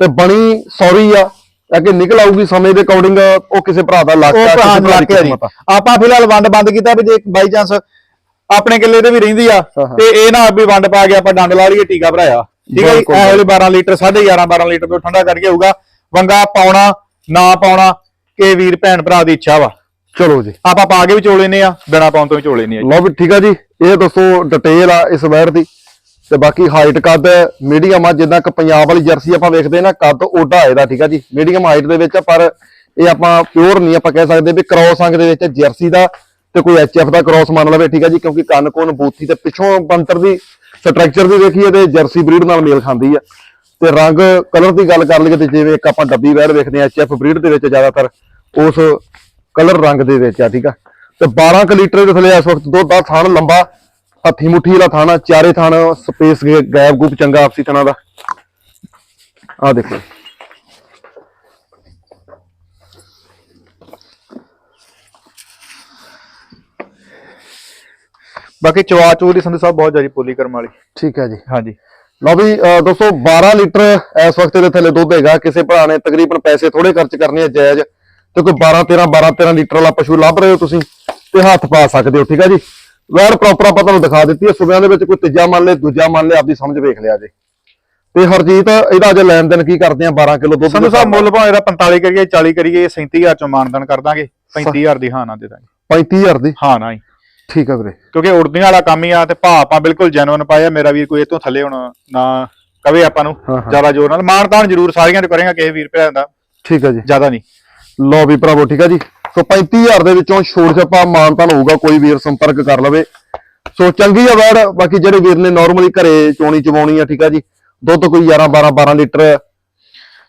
ਤੇ ਬਣੀ ਸੌਰੀ ਆ ਅੱਗੇ ਨਿਕਲ ਆਊਗੀ ਸਮੇਂ ਦੇ ਅਕੋਰਡਿੰਗ ਉਹ ਕਿਸੇ ਭਰਾ ਦਾ ਆ, ਲੱਗ ਗਿਆ ਆ। ਆਪਾਂ ਫਿਲਹਾਲ ਵੰਡ ਬੰਦ ਕੀਤਾ ਵੀ ਜੇ ਬਾਈ ਚਾਂਸ ਆਪਣੇ ਕਿੱਲੇ ਤੇ ਵੀ ਰਹਿੰਦੀ ਆ। ਤੇ ਇਹ ਨਾ ਵੀ ਵੰਡ ਪਾ ਕੇ ਆਪਾਂ ਡੰਡ ਲਾ ਲਈਏ ਟੀਕਾ ਭਰਾਇਆ। ਠੀਕ ਹੈ ਇਹ ਵੇਲੇ 12 ਲੀਟਰ 11.5 12 ਲੀਟਰ ਤੋਂ ਠੰਡਾ ਕਰਕੇ ਹੋਊਗਾ। ਵੰਗਾ ਪਾਉਣਾ ਨਾ ਪਾਉਣਾ ਕਿ ਵੀਰ ਭੈਣ ਭਰਾ ਦੀ ਇੱਛਾ ਵਾ। ਚਲੋ ਜੀ। ਆਪਾਂ ਪਾ ਕੇ ਵੀ ਚੋਲ ਲੈਨੇ ਆ ਬਿਨਾ ਪਾਉਣ ਤੋਂ ਵੀ ਚੋਲ ਲੈਨੇ ਆ। ਲਓ ਵੀ ਠੀਕ ਆ ਜੀ। ਇਹ ਦੱਸੋ ਡਿਟੇਲ ਆ ਇਸ ਵੈਰ ਦੀ। ਤੇ ਬਾਕੀ ਹਾਈਟ ਕੱਦ ਮੀਡੀਅਮ ਆ ਜਿੱਦਾਂ ਕਿ ਪੰਜਾਬ ਵਾਲੀ ਜਰਸੀ ਆਪਾਂ ਵੇਖਦੇ ਨਾ ਕੱਦ ਓਡਾ ਇਹਦਾ ਠੀਕ ਆ ਜੀ। ਮੀਡੀਅਮ ਹਾਈਟ ਦੇ ਵਿੱਚ ਆ, ਪਰ ਇਹ ਆਪਾਂ ਪਿਓਰ ਨਹੀਂ ਆਪਾਂ ਕਹਿ ਸਕਦੇ ਵੀ ਕ੍ਰੋਸ ਅੰਗ ਦੇ ਵਿੱਚ ਜਰਸੀ ਦਾ ਤੇ ਕੋਈ ਐਚਐਫ ਦਾ ਕ੍ਰੋਸ ਮੰਨ ਲਵੇ, ਠੀਕ ਆ ਜੀ, ਕਿਉਂਕਿ ਕੰਨ ਕੋਨ ਬੂਥੀ ਤੇ ਪਿੱਛੋਂ ਬੰਤਰ ਦੀ ਸਟਰਕਚਰ ਦੀ ਵੇਖੀਏ ਤੇ ਜਰਸੀ ਬਰੀਡ ਨਾਲ ਮੇਲ ਖਾਂਦੀ ਆ। ਤੇ ਰੰਗ ਕਲਰ ਦੀ ਗੱਲ ਕਰ ਲਈਏ ਤੇ ਜਿਵੇਂ ਇੱਕ ਆਪਾਂ ਡੱਬੀ ਵੈਰ ਵੇਖਦੇ ਆ ਐਚਐਫ ਬਰੀਡ ਦੇ ਵਿੱਚ ਜ਼ਿਆਦਾਤਰ ਉਸ ਕਲਰ ਰੰਗ ਦੇ ਵਿੱਚ ਆ, ਠੀਕ ਆ। ਤੇ 12 ਕੁ ਲੀਟਰ ਦੇ ਥੱਲੇ ਇਸ ਵਕਤ ਦੁੱਧ ਦਾ ਥਣ ਲੰਬਾ, ਹੱਥੀ ਮੁੱਠੀ ਵਾਲਾ ਥਾਣਾ ਚਾਰੇ ਥਣ ਸਪੇਸ ਗੈਪ ਗੂਪ ਚੰਗਾ ਆਪਸੀ ਥਣਾ ਦਾ। ਆ ਦੇਖੋ। ਬਾਕੀ ਚਵਾ ਚੂਰ ਦੀ ਸੰਧੂ ਸਾਹਿਬ ਬਹੁਤ ਜ਼ਿਆਦਾ ਪੋਲੀ ਕਰਮ ਵਾਲੀ। ਠੀਕ ਹੈ ਜੀ। ਹਾਂਜੀ। ਲਓ ਵੀ ਦੋਸਤੋ 12 ਲੀਟਰ ਇਸ ਵਕਤ ਦੇ ਥੱਲੇ ਦੁੱਧ ਹੈਗਾ। ਕਿਸੇ ਭਰਾ ਨੇ ਤਕਰੀਬਨ ਪੈਸੇ ਥੋੜੇ ਖਰਚ ਕਰਨੇ ਆ ਜਾਇਜ਼। ਤੇ ਕੋਈ 12 13 12 13 ਲੀਟਰ ਵਾਲਾ ਪਸ਼ੂ ਲੱਭ ਰਹੇ ਹੋ ਤੁਸੀਂ ਤੇ ਹੱਥ ਪਾ ਸਕਦੇ ਹੋ ਠੀਕ ਹੈ ਜੀ? ਵੈੜ ਪ੍ਰੋਪਰ ਆਪਾਂ ਤੁਹਾਨੂੰ ਦਿਖਾ ਦਿੱਤੀ ਹੈ। ਸੁਬਿਆਂ ਦੇ ਵਿੱਚ ਕੋਈ ਤੀਜਾ ਮੰਨ ਲੈ ਦੂਜਾ ਮੰਨ ਲੈ ਆਪਦੀ ਸਮਝ ਵੇਖ ਲਿਆ ਜੇ। ਤੇ ਹਰਜੀਤ ਇਹਦਾ ਅੱਜ ਲੈਣ ਦੇਣ ਕੀ ਕਰਦੇ ਆ? 12 ਕਿਲੋ ਦੁੱਧ ਸੰਧੂ ਦੇ ਸਾਹਿਬ ਮੁੱਲ ਭਾਵੇਂ ਇਹਦਾ 45 ਕਰੀਏ 40 ਕਰੀਏ 37000 ਚੋਂ ਮਾਨਦਾਨ ਕਰ ਦਾਂਗੇ। 35000 ਦੀ ਹਾਂ ਨਾ ਦੇ ਦਾਂਗੇ। 35000 ਦੀ? ਹਾਂ ਨਾ ਹੀ ਠੀਕ ਹੈ ਵੀਰੇ। ਕਿਉਂਕਿ ਉੜਦੀਆਂ ਵਾਲਾ ਕੰਮ ਹੀ ਆ ਤੇ ਭਾਅ ਆਪਾਂ ਬਿਲਕੁਲ ਜੈਨੂਨ ਪਾਇਆ ਮੇਰਾ ਵੀਰ ਕੋਈ ਇਹ ਤੋਂ ਥੱਲੇ ਹੁਣ ਨਾ ਕਵੇ ਆਪਾਂ ਨੂੰ ਹਾਂ, ਹਾਂ। ਜ਼ਿਆਦਾ ਜ਼ੋਰ ਨਾਲ। ਮਾਨਤਾਨ ਜ਼ਰੂਰ ਸਾਰੀਆਂ ਤੇ ਕਰਾਂਗਾ ਕਿਸੇ ਵੀਰ ਭਰਾ ਦਾ। ਠੀਕ ਹੈ ਜੀ। ਜ਼ਿਆਦਾ ਨਹੀਂ। ਲੋ ਵੀ ਭਰਾਵੋ ਠੀਕ ਹੈ ਜੀ। ਸੋ 35000 ਦੇ ਵਿੱਚੋਂ ਛੋੜ ਛਪਾ ਮਾਨਤਾਨ ਹੋਊਗਾ ਕੋਈ ਵੀਰ ਸੰਪਰਕ ਕਰ ਲਵੇ। ਸੋ ਚੰਗੀ ਆ ਵੈੜ ਬਾਕੀ ਜਿਹੜੇ ਵੀਰ ਨੇ ਨਾਰਮਲੀ ਘਰੇ ਚੋਣੀ ਚਵਾਉਣੀ ਆ ਠੀਕ ਆ ਜੀ। ਦੁੱਧ ਕੋਈ 11 12 12 ਲੀਟਰ।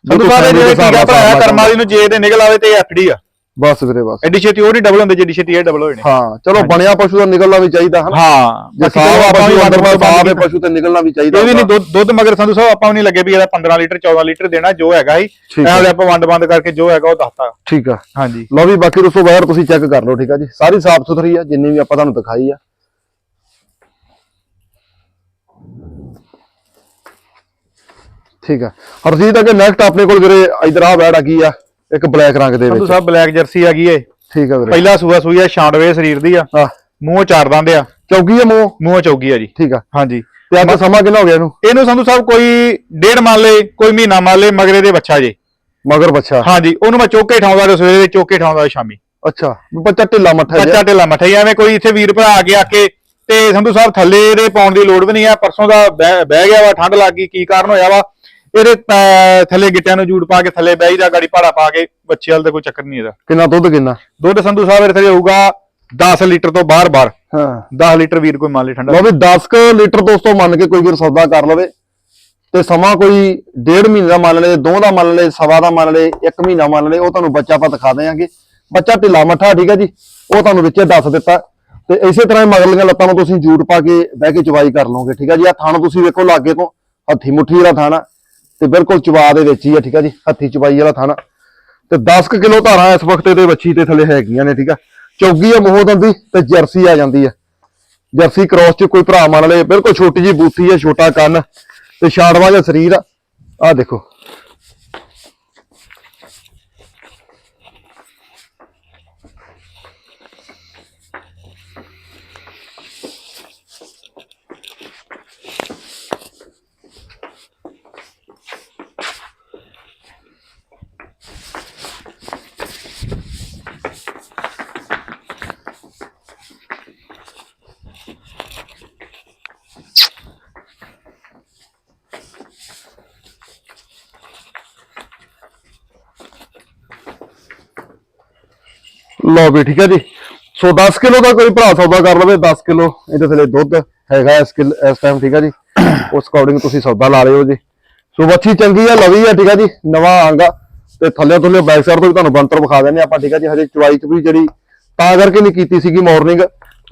ਸੰਧੂ ਸਾਹਿਬ ਜਿਹੜੇ ਟੀਕਾ ਭਰਾਇਆ ਸਾਰਨਾ ਕਰਮ ਵਾਲੀ ਨੂੰ ਜੇ ਤੇ ਨਿਕਲ ਆਵੇ ਤੇ ਐਫਡੀ ਆ। ਬਸ ਵੀਰੇ ਬਸ। ਐਡੀ ਛੇਤੀ ਉਹ ਨਹੀਂ ਡਬਲ ਹੁੰਦੇ ਜਿੱਡੀ ਛੇਤੀ ਇਹ ਡਬਲ ਹੋਏ ਨੇ ਹਾਂ ਚਲੋ ਬਣਿਆ ਪਸ਼ੂ ਦਾ ਨਿਕਲਣਾ ਵੀ ਚਾਹੀਦਾ ਹਨ। ਹਾਂ ਜੇ ਸਾਫ਼ ਆਪਾਂ ਵੀ ਪਸ਼ੂ ਅੰਦਰ ਵੰਡ ਸਾਫ਼ ਵੰਡ ਹੈ ਪਸ਼ੂ ਤੇ ਨਿਕਲਣਾ ਵੀ ਚਾਹੀਦਾ ਇਹ ਵੀ ਨਹੀਂ ਦੁੱਧ ਮਗਰ ਸੰਧੂ ਸਾਹਿਬ ਆਪਾਂ ਨੂੰ ਨਹੀਂ ਲੱਗੇ ਵੀ ਇਹਦਾ 15 ਲੀਟਰ 14 ਲੀਟਰ ਦੇਣਾ ਜੋ ਹੈਗਾ ਹੀ। ਐਵੇਂ ਆਪਾਂ ਵੰਡ ਬੰਦ ਕਰਕੇ ਜੋ ਹੈਗਾ ਉਹ ਦੱਸਤਾ। ਠੀਕ ਆ। ਹਾਂਜੀ। ਲਓ ਵੀ ਬਾਕੀ ਦੋਸਤੋ ਵਾਇਰ ਤੁਸੀਂ ਚੈੱਕ ਕਰ ਲਓ ਠੀਕ ਆ ਜੀ। ਸਾਰੀ ਸਾਫ਼ ਸੁਥਰੀ ਆ ਜਿੰਨੀ ਵੀ ਆਪਾਂ ਤੁਹਾਨੂੰ ਦਿਖਾਈ ਆ। ਠੀਕ ਆ। ਹਰਜੀਤ ਅਗੇ ਨੈਕਸਟ ਆਪਣੇ ਕੋਲ ਵੀਰੇ ਇਧਰ ਆ ਆ ਗਈ ਆ? ਇੱਕ ਬਲੈਕ ਰੰਗ ਦੇ ਸੰਧੂ ਵਿੱਚ। ਸਾਹਿਬ ਬਲੈਕ ਜਰਸੀ ਆ ਗਈ ਏ ਠੀਕ ਆ ਵੀਰੇ। ਪਹਿਲਾ ਸੂਆ ਸੂਈ ਆ 96 ਸਰੀਰ ਦੀ ਆ। ਮੂੰਹ ਚਾਰ ਦੰਦ ਆ। ਚੌਕੀ ਆ ਮੂੰਹ? ਮੂੰਹ ਚੌਗੀ ਆ ਜੀ। ਠੀਕ ਆ। ਹਾਂਜੀ। ਤੇ ਅੱਜ ਸਮਾਂ ਕਿੰਨਾ ਹੋ ਗਿਆ ਇਹਨੂੰ? ਇਹਨੂੰ ਸੰਧੂ ਸਾਹਿਬ ਕੋਈ ਡੇਢ ਮੰਨ ਲੇ ਕੋਈ ਮਹੀਨਾ ਮੰਨ ਲੇ ਮਗਰੇ ਦੇ ਬੱਚਾ ਜੇ। ਮਗਰ ਬੱਚਾ। ਹਾਂਜੀ ਉਹਨੂੰ ਮੈਂ ਚੌਕੇ ਠਾਉਂਦਾ ਤੇ ਸਵੇਰੇ ਚੌਕੇ ਠਾਉਂਦਾ ਸ਼ਾਮੀ। ਅੱਛਾ ਬੱਚਾ ਢਿੱਲਾ ਮੱਠਾ ਜਿਹਾ। ਬੱਚਾ ਢਿੱਲਾ ਮੱਠਾ ਹੀ ਐਵੇਂ ਕੋਈ ਇੱਥੇ ਵੀਰ ਭਰਾ ਆ ਕੇ ਆ ਕੇ ਤੇ ਸੰਧੂ ਸਾਹਿਬ ਥੱਲੇ ਇਹਦੇ ਪਾਉਣ ਦੀ ਲੋੜ ਵੀ ਨਹੀਂ ਆ। ਪਰਸੋਂ ਦਾ ਬਹਿ ਗਿਆ ਵਾ ਠੰਡ ਲੱਗ ਗਈ ਕੀ ਕਾਰਨ ਹੋਇਆ ਵਾ? ਇਹਦੇ ਪੈ- ਥੱਲੇ ਗਿੱਟਿਆਂ ਨੂੰ ਜੂੜ ਪਾ ਕੇ ਥੱਲੇ ਬਹਿ ਜਾ ਗਾੜੀ ਭਾੜਾ ਪਾ ਕੇ ਬੱਚੇ ਵਾਲ ਤੇ ਕੋਈ ਚੱਕਰ ਨਹੀਂ ਇਹਦਾ। ਕਿੰਨਾ ਦੁੱਧ ਕਿੰਨਾ? ਦੁੱਧ ਸੰਧੂ ਸਾਹਿਬ ਇਹਦੇ ਥੱਲੇ ਹੋਊਗਾ 10 ਲੀਟਰ ਤੋਂ ਬਾਹਰ ਬਾਹਰ। ਹਾਂ। 10 ਲੀਟਰ ਵੀਰ ਕੋਈ ਮੰਨ ਲੈ ਠੰਡਾ। ਲਓ ਵੀ 10 ਕੁ ਲੀਟਰ ਦੋਸਤੋ ਮੰਨ ਕੇ ਕੋਈ ਵੀਰ ਸੌਦਾ ਕਰ ਲਵੇ। ਤੇ ਸਮਾਂ ਕੋਈ ਡੇਢ ਮਹੀਨੇ ਦਾ ਮੰਨ ਲਏ ਦੋ ਦਾ ਮੰਨ ਲਏ ਸਵਾ ਦਾ ਮੰਨ ਲਏ ਇੱਕ ਮਹੀਨਾ ਮੰਨ ਲਏ ਉਹ ਤੁਹਾਨੂੰ ਬੱਚਾ ਆਪਾਂ ਦਿਖਾ ਦੇਵਾਂਗੇ ਬੱਚਾ ਢਿੱਲਾ ਮੱਠਾ ਠੀਕ ਹੈ ਜੀ? ਉਹ ਤੁਹਾਨੂੰ ਵਿੱਚੇ ਦੱਸ ਦਿੱਤਾ। ਤੇ ਇਸੇ ਤਰ੍ਹਾਂ ਹੀ ਮਗਰਲੀਆਂ ਲੱਤਾਂ ਨੂੰ ਤੁਸੀਂ ਜੂਟ ਪਾ ਕੇ ਬਹਿ ਕੇ ਚਵਾਈ ਕਰ ਲਓਗੇ ਠੀਕ ਹੈ ਜੀ? ਆ ਥਣ ਤੁਸੀਂ ਵੇਖੋ ਲਾਗੇ ਤੋਂ ਹੱਥੀ ਮੁੱਠੀ ਵਾਲਾ ਥਾਣਾ ਤੇ ਬਿਲਕੁਲ ਚਵਾ ਦੇ ਵਿੱਚ ਹੀ ਆ, ਠੀਕ ਹੈ ਜੀ, ਹੱਥੀ ਚਵਾਈ ਵਾਲਾ ਥਾਣਾ। ਤੇ 10 ਕੁ ਕਿਲੋ ਧਾਰਾਂ ਇਸ ਵਕਤ ਇਹਦੇ ਵੱਛੀ ਤੇ ਥੱਲੇ ਹੈਗੀਆਂ ਨੇ, ਠੀਕ ਆ। ਚੌਗੀ ਆ ਮੋਹ ਦੰਦੀ ਤੇ ਜਰਸੀ ਆ ਜਾਂਦੀ ਆ। ਜਰਸੀ ਕ੍ਰੋਸ ਚ ਕੋਈ ਭਰਾ ਮੰਨ ਲਏ, ਬਿਲਕੁਲ ਛੋਟੀ ਜੀ ਬੂਥੀ ਹੈ ਛੋਟਾ ਕੰਨ ਤੇ ਛਾੜਵਾ ਜਿਹਾ ਸਰੀਰ ਆ। ਆਹ ਦੇਖੋ ਲਓ ਵੀ ਠੀਕ ਹੈ ਜੀ। ਸੋ 10 ਕਿਲੋ ਦਾ ਕੋਈ ਭਰਾ ਸੌਦਾ ਕਰ ਲਵੇ 10 ਕਿਲੋ। ਇਹਦੇ ਥੱਲੇ ਦੁੱਧ ਹੈਗਾ ਇਸ ਕਿਲ ਇਸ ਟਾਈਮ ਠੀਕ ਹੈ ਜੀ। ਉਸ ਅਕੋਰਡਿੰਗ ਤੁਸੀਂ ਸੌਦਾ ਲਾ ਲਿਓ ਜੀ। ਸੋ ਬੱਚੀ ਚੰਗੀ ਆ ਲਵੀ ਆ ਠੀਕ ਹੈ ਜੀ। ਨਵਾਂ ਆਂਗਾ ਤੇ ਥੱਲੇ ਥੱਲੇ ਬੈਕ ਸਾਈਡ ਤੋਂ ਵੀ ਤੁਹਾਨੂੰ ਬੰਤਰ ਵਿਖਾ ਦਿੰਦੇ ਆਪਾਂ ਠੀਕ ਹੈ ਜੀ। ਹਜੇ ਚਵਾਈ ਚ ਵੀ ਜਿਹੜੀ ਤਾਂ ਕਰਕੇ ਨਹੀਂ ਕੀਤੀ ਸੀਗੀ ਮਾਰਨਿੰਗ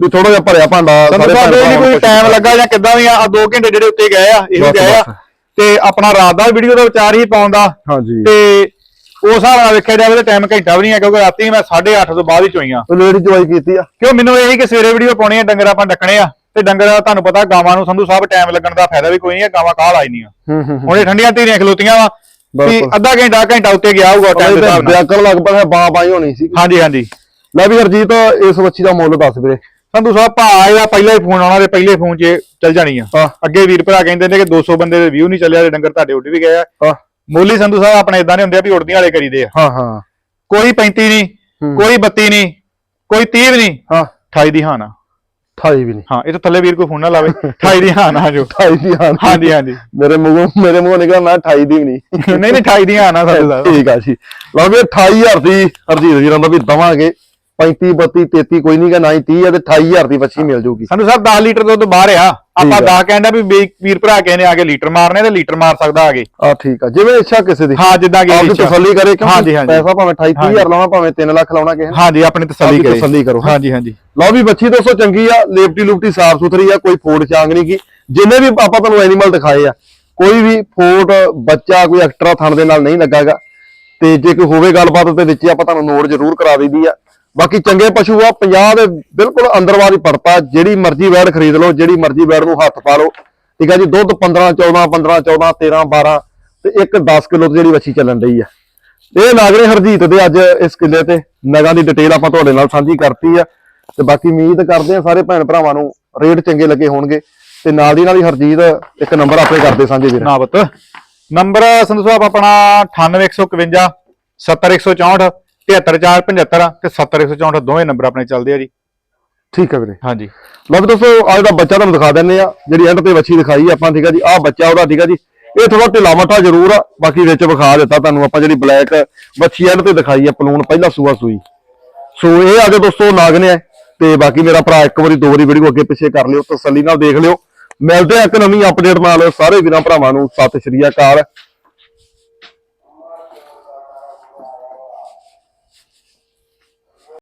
ਵੀ ਥੋੜਾ ਜਿਹਾ ਭਰਿਆ ਭਾਂਡਾ ਨੀ ਕੋਈ ਟਾਈਮ ਲੱਗਾ ਜਾਂ ਕਿੱਦਾਂ ਵੀ ਆ 2 ਘੰਟੇ ਜਿਹੜੇ ਉੱਤੇ ਗਏ ਆ ਇਹੋ ਗਏ ਆ। ਤੇ ਆਪਣਾ ਰਾਤ ਦਾ ਵੀਡੀਓ ਦਾ ਵਿਚਾਰ ਹੀ ਪਾਉਂਦਾ। ਹਾਂਜੀ। ਤੇ ਉਸ ਹਿਸਾਬ ਨਾਲ ਵੇਖਿਆ ਜਾਵੇ ਤਾਂ ਟਾਈਮ ਘੰਟਾ ਵੀ ਨਹੀਂ ਹੈ ਕਿਉਂਕਿ ਰਾਤੀ ਮੈਂ 8:30 ਤੋਂ ਬਾਅਦ ਹੀ ਚੋਈਆਂ ਲੇਡੀ ਚਵਾਈ ਕੀਤੀ ਆ। ਕਿਉਂ ਮੈਨੂੰ ਇਹ ਕਿ ਸਵੇਰੇ ਵੀਡੀਓ ਪਾਉਣੀ ਹੈ ਡੰਗਰ ਆਪਾਂ ਡੱਕਣੇ ਆ ਤੇ ਡੰਗਰ ਤੁਹਾਨੂੰ ਪਤਾ ਗਾਵਾਂ ਨੂੰ ਸੰਧੂ ਸਾਹਿਬ ਟਾਈਮ ਲੱਗਣ ਦਾ ਫਾਇਦਾ ਵੀ ਕੋਈ ਨਹੀਂ ਹੈ ਗਾਵਾਂ ਕਾਲ ਆਈ ਨਹੀਂ ਆ। ਹੂੰ ਹੂੰ ਹੁਣ ਇਹ ਠੰਡੀਆਂ ਧੀਰੀਆਂ ਖਲੋਤੀਆਂ ਵਾ ਵੀ। ਅੱਧਾ ਘੰਟਾ ਘੰਟਾ ਉੱਤੇ ਗਿਆ ਹੋਊਗਾ ਟਾਈਮ ਦੇ ਹਿਸਾਬ ਨਾਲ। ਬਿਆਕਰ ਲੱਗ ਪਿਆ ਬਾਂ ਬਾਈ ਹੋਣੀ ਸੀ। ਹਾਂਜੀ ਹਾਂਜੀ। ਲੈ ਵੀ ਹਰਜੀਤ ਇਸ ਬੱਚੀ ਦਾ ਮੁੱਲ ਦੱਸ ਵੀਰੇ। ਸੰਧੂ ਸਾਹਿਬ ਭਾ ਇਹਦਾ ਪਹਿਲਾ ਹੀ ਫੋਨ ਆਉਣਾ ਤੇ ਪਹਿਲੇ ਫੋਨ 'ਚ ਚੱਲ ਜਾਣੀ ਆ। ਹਾਂ। ਅੱਗੇ ਵੀਰ ਭਰਾ ਕਹਿੰਦੇ ਨੇ ਕਿ 200 ਬੰਦੇ ਦੇ ਵਿਊ ਨਹੀਂ ਚੱਲਿਆ ਤੇ ਡੰਗਰ ਤੁਹਾਡੇ ਉੱਡ ਵੀ ਗਏ ਆ। ਹਾਂ। ਮੋਲੀ ਸੰਧੂ ਸਾਹਿਬ ਆਪਣੇ ਇਦਾਂ ਦੇ ਹੁੰਦੇ ਆ ਵੀ ਉੜਦੀਆਂ ਵਾਲੇ ਕਰੀਦੇ ਆ। ਹਾਂ ਹਾਂ। ਕੋਈ 35 ਨਹੀਂ। ਕੋਈ 32 ਨਹੀਂ ਕੋਈ 30 ਵੀ ਨਹੀਂ ਹਾਂ। 28 ਦੀ ਹਾਂ ਨਾ 28 ਵੀ ਨਹੀਂ। ਹਾਂ ਇਹ ਤਾਂ ਥੱਲੇ ਵੀਰ ਕੋਈ ਫੋਨ ਨਾ ਲਾਵੇ *laughs* 28 ਦੀ ਹਾਂ ਨਾ ਜੋ। 28 ਦੀ ਹਾਂ ਹਾਂਜੀ ਹਾਂਜੀ। ਮੇਰੇ ਮੂੰਹੋਂ ਮੇਰੇ ਮੂੰਹੋਂ ਨਿਕਲਿਆ ਮੈਂ 28 ਦੀ ਵੀ ਨਹੀਂ। ਨਹੀਂ ਨਹੀਂ 28 ਦੀ ਹਾਂ ਨਾ ਸੰਧੂ ਸਾਹਿਬ ਠੀਕ ਆ ਜੀ। ਲਓ ਵੀ 28000 ਦੀ ਹਰਜੀਤ ਜੀ ਦਾ ਵੀ ਦਵਾਂਗੇ। 35 32 33 ਕੋਈ ਨਹੀਂਗਾ ਨਾ ਹੀ 30 ਆ ਤੇ 28000 ਦੀ ਬੱਚੀ ਮਿਲ ਜੂਗੀ। ਸੰਧੂ ਸਾਹਿਬ 10 ਲੀਟਰ ਦੁੱਧ ਬਾਹਰ ਆ। ਆਪਾਂ ਆ। 10 ਕਹਿੰਦਾ ਵੀ ਵੀਰ ਭਰਾ ਕਹਿੰਦੇ ਆ ਕੇ ਲੀਟਰ ਮਾਰਨੇ ਤੇ ਲੀਟਰ ਮਾਰ ਸਕਦਾ ਆਗੇ ਆ ਠੀਕ ਆ। ਜਿਵੇਂ ਇੱਛਾ ਕਿਸੇ ਦੀ। ਹਾਂ ਜਿੱਦਾਂ ਕਿ ਇੱਛਾ। ਤਸੱਲੀ ਕਰੇ ਹਾਂਜੀ, ਹਾਂਜੀ। ਪੈਸਾ ਭਾਵੇਂ 28 30000 ਲਾਉਣਾ ਭਾਵੇਂ 3 ਲੱਖ ਲਾਉਣਾ ਕਿਸੇ ਹਾਂਜੀ ਆਪਣੀ ਤਸੱਲੀ ਕਰੇ। ਤਸੱਲੀ ਕਰੋ। ਹਾਂਜੀ ਹਾਂਜੀ। ਲਓ ਵੀ ਬੱਚੀ ਦੋਸਤੋ ਚੰਗੀ ਆ। ਲੇਪਟੀ ਲੁਪਟੀ ਸਾਫ਼ ਸੁਥਰੀ ਆ ਕੋਈ ਫੋੜ ਚਾਂਗ ਨਹੀਂ ਕੀ ਜਿੰਨੇ ਵੀ ਆਪਾਂ ਤੁਹਾਨੂੰ ਐਨੀਮਲ ਦਿਖਾਏ ਆ ਕੋਈ ਵੀ ਫੋਟ ਬੱਚਾ ਕੋਈ ਐਕਸਟਰਾ ਥਣ ਦੇ ਨਾਲ ਨਹੀਂ ਲੱਗਾਗਾ। ਤੇ ਜੇ ਕੋਈ ਹੋਵੇ ਗੱਲਬਾਤ ਤੇ ਵਿੱਚ ਆਪਾਂ ਤੁਹਾਨੂੰ ਨੋਟ ਜ਼ਰੂਰ ਕਰਾ ਦਈਦੀ ਆ। ਬਾਕੀ ਚੰਗੇ ਪਸ਼ੂ ਆ 50 ਦੇ ਬਿਲਕੁਲ ਅੰਦਰਵਾਦੀ ਪੜਤਾ ਜਿਹੜੀ ਮਰਜ਼ੀ ਵੈੜ ਖਰੀਦ ਲਓ, ਜਿਹੜੀ ਮਰਜ਼ੀ ਵੈੜ ਨੂੰ ਹੱਥ ਪਾ ਲਓ। ਠੀਕ ਆ ਜੀ, ਦੁੱਧ 15 14 15 14 13 12 ਤੇ ਇੱਕ 10 ਕਿਲੋ ਦੀ ਜਿਹੜੀ ਵੱਛੀ ਚੱਲਣ ਰਹੀ ਆ। ਇਹ ਨਾਗਰੇ ਹਰਜੀਤ ਦੇ ਅੱਜ ਇਸ ਕਿੱਲੇ ਤੇ। ਨਗਾਂ ਦੀ ਡਿਟੇਲ ਆਪਾਂ ਤੁਹਾਡੇ ਨਾਲ ਸਾਂਝੀ ਕਰਤੀ ਆ। ਤੇ ਬਾਕੀ ਉਮੀਦ ਕਰਦੇ ਆ ਸਾਰੇ ਭੈਣ ਭਰਾਵਾਂ ਨੂੰ ਰੇਟ ਚੰਗੇ ਲੱਗੇ ਹੋਣਗੇ। ਤੇ ਨਾਲ ਦੀ ਨਾਲ ਹੀ ਹਰਜੀਤ ਇੱਕ ਨੰਬਰ ਆਪਣੇ ਕਰਦੇ ਸਾਂਝੇ ਵੀਰ। ਨਾ ਪੁੱਤ ਨੰਬਰ ਸੰਧੂ ਸਾਹਿਬ ਆਪਣਾ 98151 70164 73475 ਤੇ 70164 ਦੋਵੇਂ ਨੰਬਰ ਆਪਣੇ ਚੱਲਦੇ ਆ ਜੀ। ਠੀਕ ਹੈ ਵੀਰੇ। ਹਾਂਜੀ। ਲਓ ਵੀ ਦੋਸਤੋ ਅੱਜ ਦਾ ਬੱਚਾ ਤੁਹਾਨੂੰ ਦਿਖਾ ਦਿੰਨੇ ਆ ਜਿਹੜੀ ਐਂਡ ਤੇ ਵੱਛੀ ਦਿਖਾਈ ਆਪਾਂ ਠੀਕ ਆ ਜੀ? ਆਹ ਬੱਚਾ ਉਹਦਾ ਠੀਕ ਆ ਜੀ? ਇਹ ਥੋੜਾ ਢਿੱਲਾ ਮੱਠਾ ਜ਼ਰੂਰ ਆ ਬਾਕੀ ਵਿੱਚ ਵਿਖਾ ਦਿੱਤਾ ਤੁਹਾਨੂੰ ਆਪਾਂ ਜਿਹੜੀ ਬਲੈਕ ਵੱਛੀ ਐਂਡ ਤੇ ਦਿਖਾਈ ਆ ਪਲੂਣ ਪਹਿਲਾ ਸੂਆ ਸੂਈ। ਸੋ ਇਹ ਆ ਗਏ ਦੋਸਤੋ ਨਾਗਨੇ ਆ। ਤੇ ਬਾਕੀ ਮੇਰਾ ਭਰਾ ਇੱਕ ਵਾਰੀ ਦੋ ਵਾਰੀ ਵੀਡੀਓ ਅੱਗੇ ਪਿੱਛੇ ਕਰ ਲਿਓ ਤਸੱਲੀ ਨਾਲ ਦੇਖ ਲਿਓ। ਮਿਲਦੇ ਆ ਇੱਕ ਨਵੀਂ ਅਪਡੇਟ ਨਾਲ ਸਾਰੇ ਵੀਰਾਂ ਭਰਾਵਾਂ ਨੂੰ ਸਤਿ ਸ਼੍ਰੀ ਅਕਾਲ।